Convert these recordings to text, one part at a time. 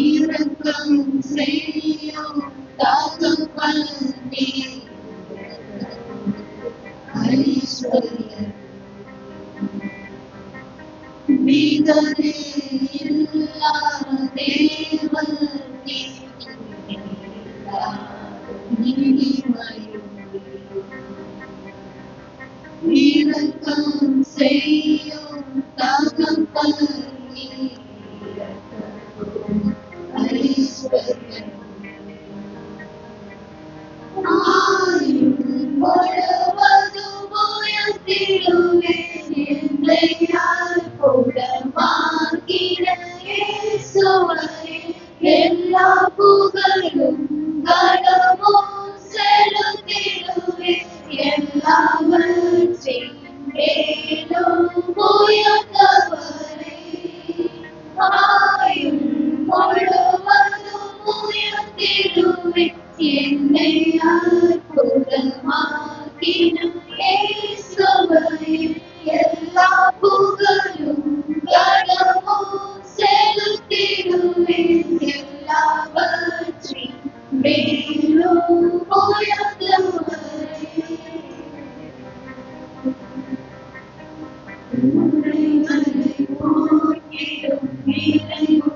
இரக்கம் செய்யும் தகப்பனே Thank you.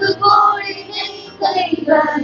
the morning in favor.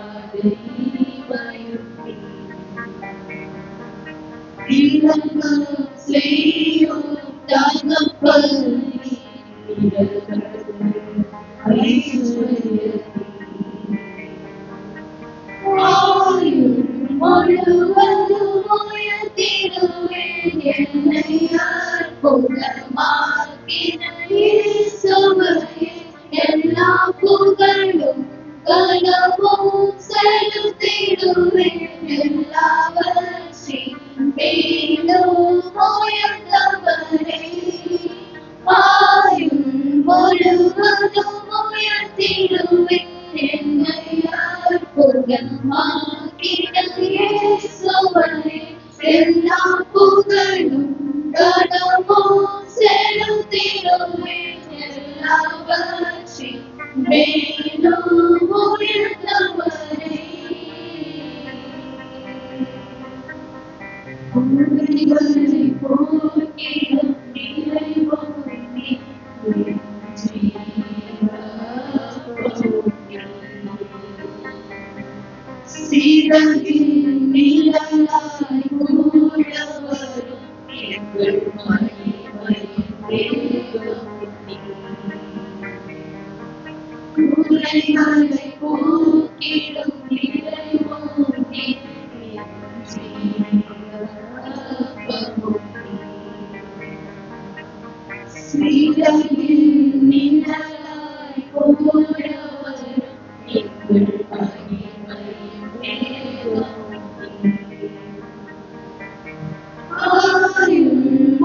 எல்லா புகழும் கனவும் செலுத்திடுவேன் எல்லாவற்றையும்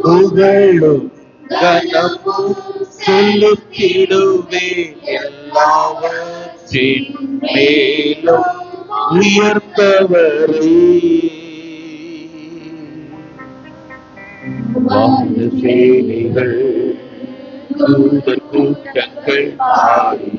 புகழும் கனமும் சொல்லுக்கிடுவே எல்லாவற்றின் மேலும் உயர்த்தவரே வான சேனைகள் தூதர் கூட்டங்கள் பாடி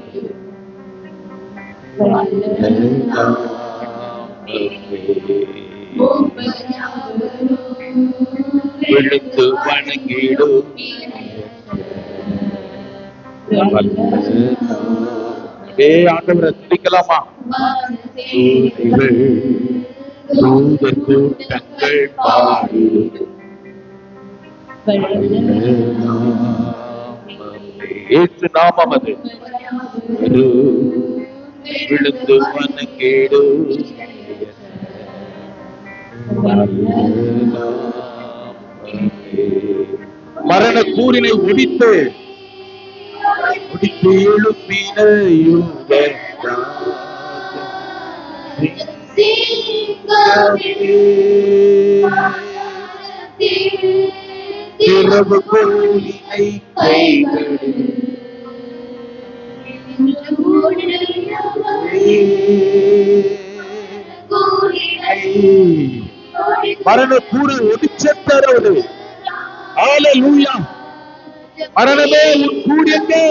எழுந்து வணங்கிடு. அப்படியே ஆண்டவரை துதிக்கலாமா தூதிகள் கூட்டங்கள் பாடி ஏற்று நாமம் அது. ஒரு விழுந்து வணங்கிடு. மரண கூறினை ஒடித்து ஒடித்து எழுப்பின யூத இரவு கோலினை கைகளில் மரண கூறு ஒடிச்சத்தரவு ஹalleluya. மரணமே உன் கூடியங்கே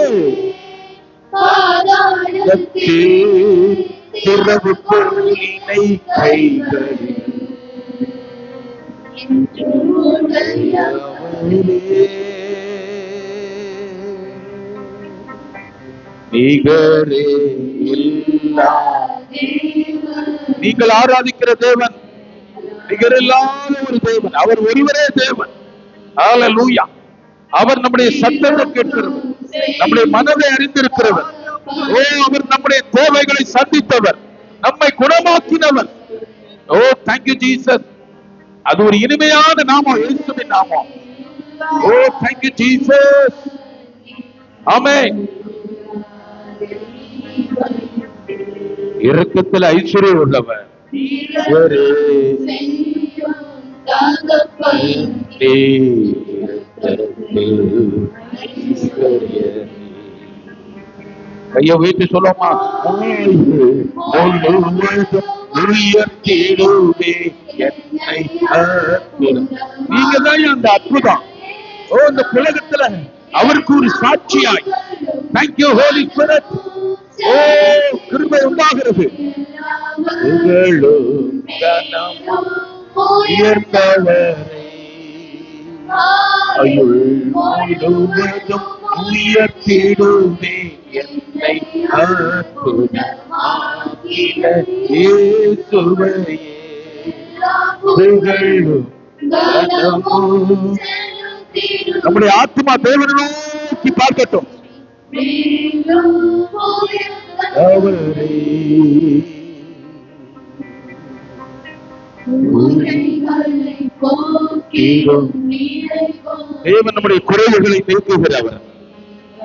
இரவு கோலினை கைகளில் நீங்கள் ஆராதிக்கிற தேவன் நிகரில்லாத ஒரு தேவன். அவர் ஒருவரே தேவன். அவர் நம்முடைய சத்தத்தை கேட்கிறவர். நம்முடைய மனதை அறிந்திருக்கிறவர். ஓ அவர் நம்முடைய தேவைகளை சந்தித்தவர். நம்மை குணமாக்கினவர். ஓ தேங்க்யூ ஜீசஸ் அது ஒரு இனிமையான நாமம் இயேசுவின் நாமம். ஓ தேங்க்யூ ஜீசஸ் ஆமே இரக்கத்தில் ஐஸ்வர்யம் உள்ளவர். ஒரே நீ கையை வைத்து சொல்லுமா நீங்க தான் அந்த அற்புதம். ஓ இந்த உலகத்துல அவருக்கு ஒரு சாட்சியாய். தேங்க்யூ ஹோலி ஸ்பிரிட் ஓ கிருபை உண்டாகிறது. புகழும் கனமும் உயர்ந்தவரை அயுள் முழுவதும் உயர்த்திடுவே என்னை அற்புதமாக்கின இயேசுவையே புகழும் கனமும் நம்முடைய ஆத்மா தேவனை நோக்கி பார்க்கட்டும். அவரை தேவன் நம்முடைய குறைவுகளை நீக்குகிறவர்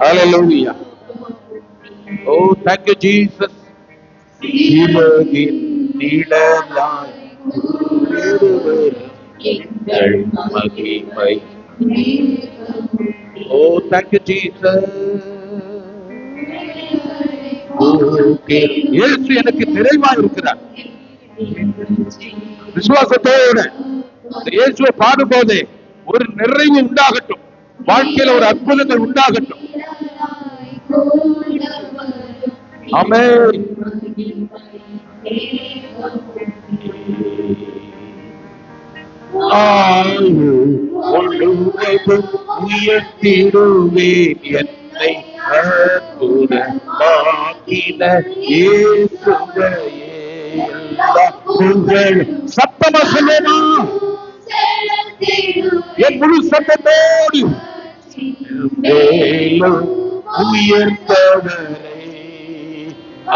hallelujah oh thank you Jesus உலகின் நிழலாய் எங்கள் மகிமை. ஓ thank you ஜீசஸ் இயேசு எனக்கு நிறைவா இருக்கிறார் விசுவாசத்தோடு இந்த இயேசுவை பாடும்போதே ஒரு நிறைவு உண்டாகட்டும். வாழ்க்கையில ஒரு அற்புதங்கள் உண்டாகட்டும். அமே ஆயுள் முழுவதும் உயர்த்திடுவேன் என்னை அற்புதமாக்கின இயேசுவையே எல்லா சத்தமா சொல்லுமா என் முழு சத்தத்தோடு. மேலும் உயர்ந்தவரை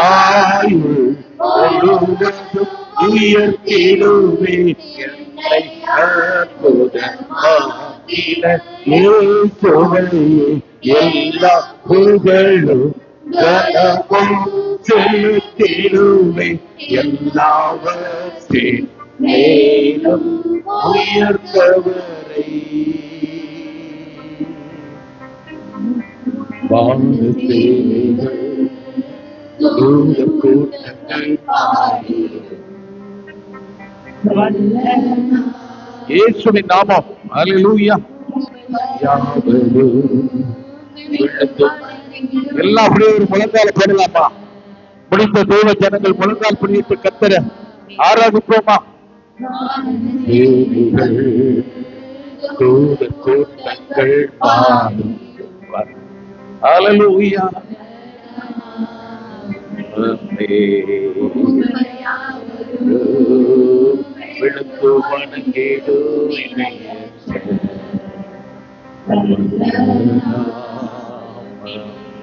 ஆயுள் முழுவதும் உயர்த்திடுவே என்னை அற்புதமாக்கின இயேசுவையே எல்லா புகழும் கனமும் செலுத்திடுவே எல்லாவற்றின் மேலும் உயர்ந்தவரை வாழ்ந்து சேவைகள் தூத கூட்டங்கள் இயேசுவின் நாமம். எல்லாம் அப்படியே ஒரு முழங்கால போடலாமா? முடித்த தெய்வ ஜனங்கள் முழங்கால் பண்ணிட்டு கத்தர ஆராதிப்போமா? கூட்டங்கள் பாடும் அல்லேலூயா விழுந்து வணங்கிடு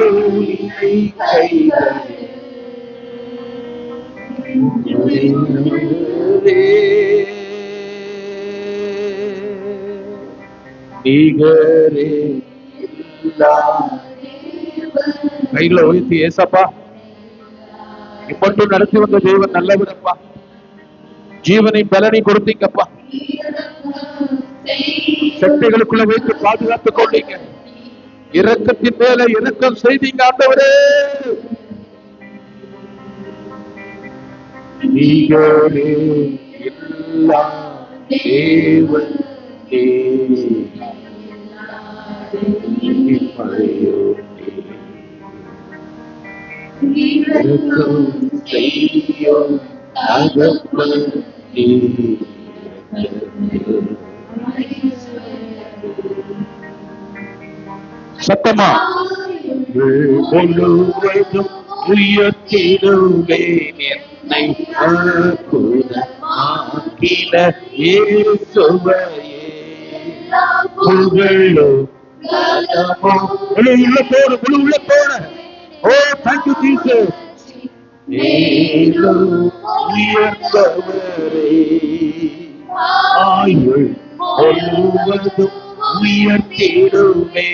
கோயிலை கைகளில் நிகரே இல்லா கைகளை உயர்த்தி ஏசப்பா இப்பட்டும் நடத்தி வந்த தேவன் நல்லவரப்பா. ஜீவனை பலனை கொடுத்தீங்கப்பா. சக்திகளுக்குள்ள வைத்து பாதுகாத்துக் கொண்டீங்க. இரக்கத்தின் மேல இரக்கம் செய்தீங்க ஆண்டவரே. நீங்களே எல்லா தேவன் இரக்கம் செய்யும் தகப்பன். சத்தமா முழுவதும் உயர்த்திடுவேன் என்னை அற்புதமாக்கின ஆக்கின இயேசுவையே புகழும் முழு உள்ளத்தோடு முழு உள்ளத்தோடு ஓ தேங்க்யூ ஜீசஸ் மேலும் உயர்ந்தவரே. ஆயுள் முழுவதும் உயர்த்திடுவே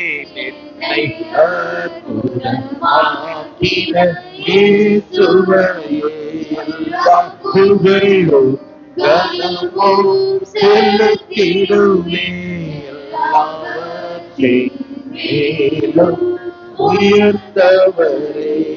என்னை அற்புதமாக்கின இயேசுவையே. எல்லா புகழும் கனமும் செலுத்திடுவே எல்லாவற்றை மேலும் உயர்ந்தவரே.